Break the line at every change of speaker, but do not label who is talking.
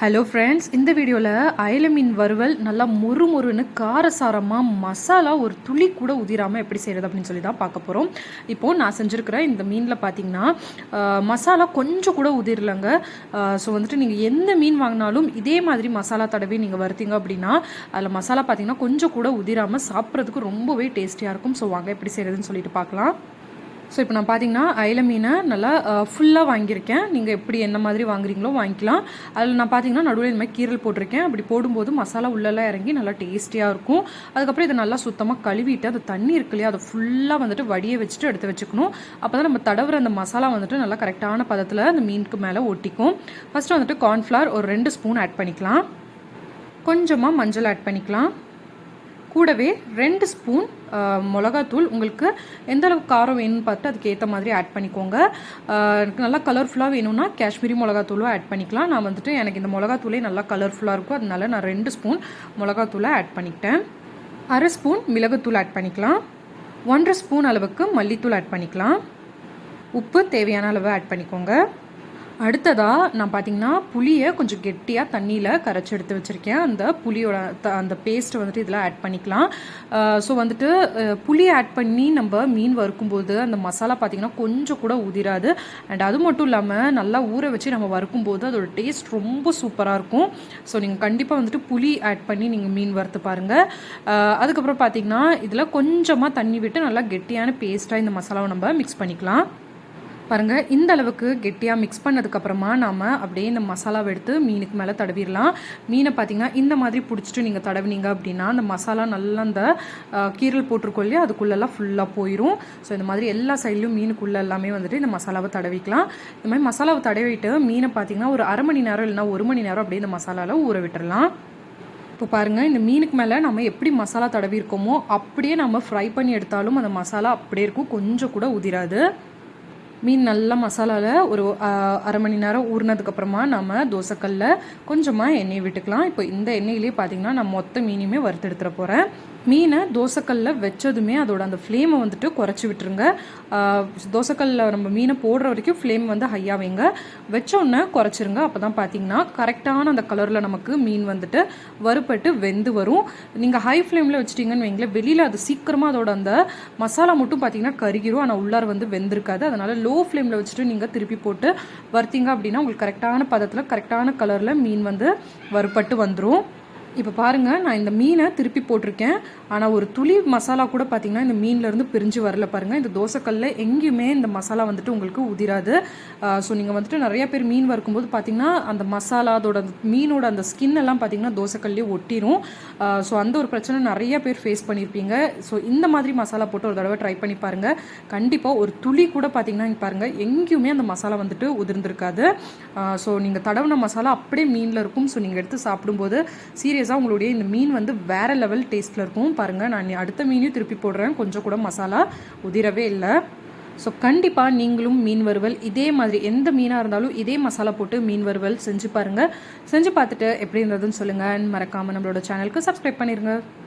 Hello friends இந்த வீடியோவில் அயல மீன் வறுவல் நல்லா மொறு மொறுன்னு காரசாரமாக மசாலா ஒரு துளி கூட உதிராமல் எப்படி செய்கிறது அப்படின்னு சொல்லி தான் பார்க்க போகிறோம் இப்போது நான் செஞ்சுருக்கிற இந்த மீனில் பார்த்தீங்கன்னா மசாலா கொஞ்சம் கூட உதிரலைங்க. ஸோ வந்துட்டு நீங்கள் எந்த மீன் வாங்கினாலும் இதே மாதிரி மசாலா தடவை நீங்கள் வருத்தீங்க அப்படின்னா அதில் மசாலா பார்த்தீங்கன்னா கொஞ்சம் கூட உதிராமல் சாப்பிட்றதுக்கு ரொம்பவே டேஸ்டியாக இருக்கும். ஸோ வாங்க எப்படி செய்கிறதுன்னு சொல்லிட்டு பார்க்கலாம். ஸோ இப்போ நான் பார்த்தீங்கன்னா அயில மீனை நல்லா ஃபுல்லாக வாங்கியிருக்கேன். நீங்கள் எப்படி என்ன மாதிரி வாங்குறீங்களோ வாங்கிக்கலாம். அதில் நான் பார்த்தீங்கன்னா நடுவில் இந்த மாதிரி கீரல் போட்டிருக்கேன். அப்படி போடும்போது மசாலா உள்ளெல்லாம் இறங்கி நல்லா டேஸ்டியாக இருக்கும். அதுக்கப்புறம் இதை நல்லா சுத்தமாக கழுவிட்டு அது தண்ணி இருக்கு இல்லையா அதை ஃபுல்லாக வந்துட்டு வடியை வச்சுட்டு எடுத்து வச்சுக்கணும். அப்போ தான் நம்ம தடவுற அந்த மசாலா வந்துட்டு நல்லா கரெக்டான பதத்தில் அந்த மீனுக்கு மேலே ஒட்டிக்கும். ஃபஸ்ட்டு வந்துட்டு கார்ன்ஃப்ளவர் ஒரு ரெண்டு ஸ்பூன் ஆட் பண்ணிக்கலாம். கொஞ்சமாக மஞ்சள் ஆட் பண்ணிக்கலாம். கூடவே ரெண்டு ஸ்பூன் மிளகாத்தூள். உங்களுக்கு எந்த அளவுக்கு காரம் வேணும்னு பார்த்து அதுக்கு ஏற்ற மாதிரி ஆட் பண்ணிக்கோங்க. எனக்கு நல்லா கலர்ஃபுல்லாக வேணும்னா காஷ்மீரி மிளகாத்தூளும் ஆட் பண்ணிக்கலாம். நான் வந்துட்டு எனக்கு இந்த மிளகாத்தூளே நல்லா கலர்ஃபுல்லாக இருக்கும். அதனால நான் ரெண்டு ஸ்பூன் மிளகாத்தூளை ஆட் பண்ணிக்கிட்டேன். அரை ஸ்பூன் மிளகுத்தூள் ஆட் பண்ணிக்கலாம். ஒன்றரை ஸ்பூன் அளவுக்கு மல்லித்தூள் ஆட் பண்ணிக்கலாம். உப்பு தேவையான அளவு ஆட் பண்ணிக்கோங்க. அடுத்ததாக நான் பார்த்தீங்கன்னா புளியை கொஞ்சம் கெட்டியாக தண்ணியில் கரைச்சி எடுத்து வச்சுருக்கேன். அந்த புளியோட த- அந்த பேஸ்ட் வந்துட்டு இதில் ஆட் பண்ணிக்கலாம். ஸோ வந்துட்டு புளி ஆட் பண்ணி நம்ம மீன் வறுக்கும்போது அந்த மசாலா பார்த்தீங்கன்னா கொஞ்சம் கூட உதிராது. அண்ட் அது மட்டும் இல்லாமல் நல்லா ஊற வச்சு நம்ம வறுக்கும்போது அதோட டேஸ்ட் ரொம்ப சூப்பராக இருக்கும். ஸோ நீங்கள் கண்டிப்பாக வந்துட்டு புளி ஆட் பண்ணி நீங்கள் மீன் வறுத்து பாருங்கள் அதுக்கப்புறம் பார்த்தீங்கன்னா இதில் கொஞ்சமாக தண்ணி விட்டு நல்லா கெட்டியான பேஸ்ட்டாக இந்த மசாலாவை நம்ம மிக்ஸ் பண்ணிக்கலாம். பாருங்கள் இந்த அளவுக்கு கெட்டியாக மிக்ஸ் பண்ணதுக்கப்புறமா நாம் அப்படியே இந்த மசாலாவை எடுத்து மீனுக்கு மேலே தடவிடலாம். மீனை பார்த்தீங்கன்னா இந்த மாதிரி பிடிச்சிட்டு நீங்கள் தடவினீங்க அப்படின்னா அந்த மசாலா நல்லா அந்த கீரல் போட்டிருக்கோம் இல்லையா அதுக்குள்ளெல்லாம் ஃபுல்லாக போயிடும் ஸோ இந்த மாதிரி எல்லா சைட்லையும் மீனுக்குள்ளே எல்லாமே வந்துட்டு இந்த மசாலாவை தடவிக்கலாம். இந்த மாதிரி மசாலாவை தடவிட்டு மீனை பார்த்தீங்கன்னா ஒரு அரை மணி நேரம் இல்லைன்னா ஒரு மணி நேரம் அப்படியே இந்த மசாலாவில் ஊற விட்டுறலாம். இப்போ பாருங்கள் இந்த மீனுக்கு மேலே நம்ம எப்படி மசாலா தடவி இருக்கோமோ அப்படியே நம்ம ஃப்ரை பண்ணி எடுத்தாலும் அந்த மசாலா அப்படியே இருக்கும் கொஞ்சம் கூட உதிராது. மீன் நல்லா மசாலாவில் ஒரு அரை மணி நேரம் ஊறினதுக்கப்புறமா நம்ம தோசைக்கல்லில் கொஞ்சமாக எண்ணெய் விட்டுக்கலாம். இப்போ இந்த எண்ணெயிலே பார்த்தீங்கன்னா நான் மொத்த மீனையுமே வறுத்தெடுத்துட போகிறேன் மீனை தோசைக்கல்லில் வச்சதுமே அதோட அந்த ஃப்ளேமை வந்துட்டு குறைச்சி விட்டுருங்க. தோசைக்கல்லில் நம்ம மீனை போடுற வரைக்கும் ஃப்ளேம் வந்து ஹையாக வைங்க. வச்சோன்னே குறைச்சிருங்க. அப்போ தான் பார்த்தீங்கன்னா கரெக்டான அந்த கலரில் நமக்கு மீன் வந்துட்டு வறுப்பட்டு வெந்து வரும். நீங்கள் ஹை ஃப்ளேமில் வச்சிட்டிங்கன்னு வைங்களேன் வெளியில் அது சீக்கிரமாக அதோட அந்த மசாலா மட்டும் பார்த்தீங்கன்னா கருகிரும். ஆனால் உள்ளார வந்து வெந்திருக்காது. அதனால் லோ ஃப்ளேமில் வச்சுட்டு நீங்கள் திருப்பி போட்டு வறுத்தீங்க அப்படின்னா உங்களுக்கு கரெக்டான பதத்தில் கரெக்டான கலரில் மீன் வந்து வறுப்பட்டு வந்துடும் இப்போ பாருங்கள் நான் இந்த மீனை திருப்பி போட்டிருக்கேன். ஆனால் ஒரு துளி மசாலா கூட பார்த்தீங்கன்னா இந்த மீன்லேருந்து பிரிஞ்சு வரல பாருங்கள் இந்த தோசைக்கல்ல எங்கேயுமே இந்த மசாலா வந்துட்டு உங்களுக்கு உதிராது. ஸோ நீங்கள் வந்துட்டு நிறையா பேர் மீன் வறுக்கும்போது பார்த்தீங்கன்னா அந்த மசாலா அதோட மீனோட அந்த ஸ்கின் எல்லாம் பார்த்தீங்கன்னா தோசைக்கல்லே ஒட்டிடும் ஸோ அந்த ஒரு பிரச்சனை நிறைய பேர் ஃபேஸ் பண்ணியிருப்பீங்க ஸோ இந்த மாதிரி மசாலா போட்டு ஒரு தடவை ட்ரை பண்ணி பாருங்கள் கண்டிப்பாக ஒரு துளி கூட பார்த்தீங்கன்னா பாருங்கள் எங்கேயுமே அந்த மசாலா வந்துட்டு உதிர்ந்திருக்காது. ஸோ நீங்கள் தடவின மசாலா அப்படியே மீனில் இருக்கும். ஸோ நீங்கள் எடுத்து சாப்பிடும்போது சீரியஸாக உங்களுடைய இந்த மீன் வந்து வேற லெவல் டேஸ்ட்டில் இருக்கும். பாருங்கள் நான் அடுத்த மீனையும் திருப்பி போடுறேன். கொஞ்சம் கூட மசாலா உதிரவே இல்லை. ஸோ கண்டிப்பாக நீங்களும் மீன் வறுவல் இதே மாதிரி எந்த மீனாக இருந்தாலும் இதே மசாலா போட்டு மீன் வறுவல் செஞ்சு பாருங்கள் செஞ்சு பார்த்துட்டு எப்படி இருந்ததுன்னு சொல்லுங்கள் மறக்காமல் நம்மளோட சேனலுக்கு சப்ஸ்கிரைப் பண்ணிடுங்க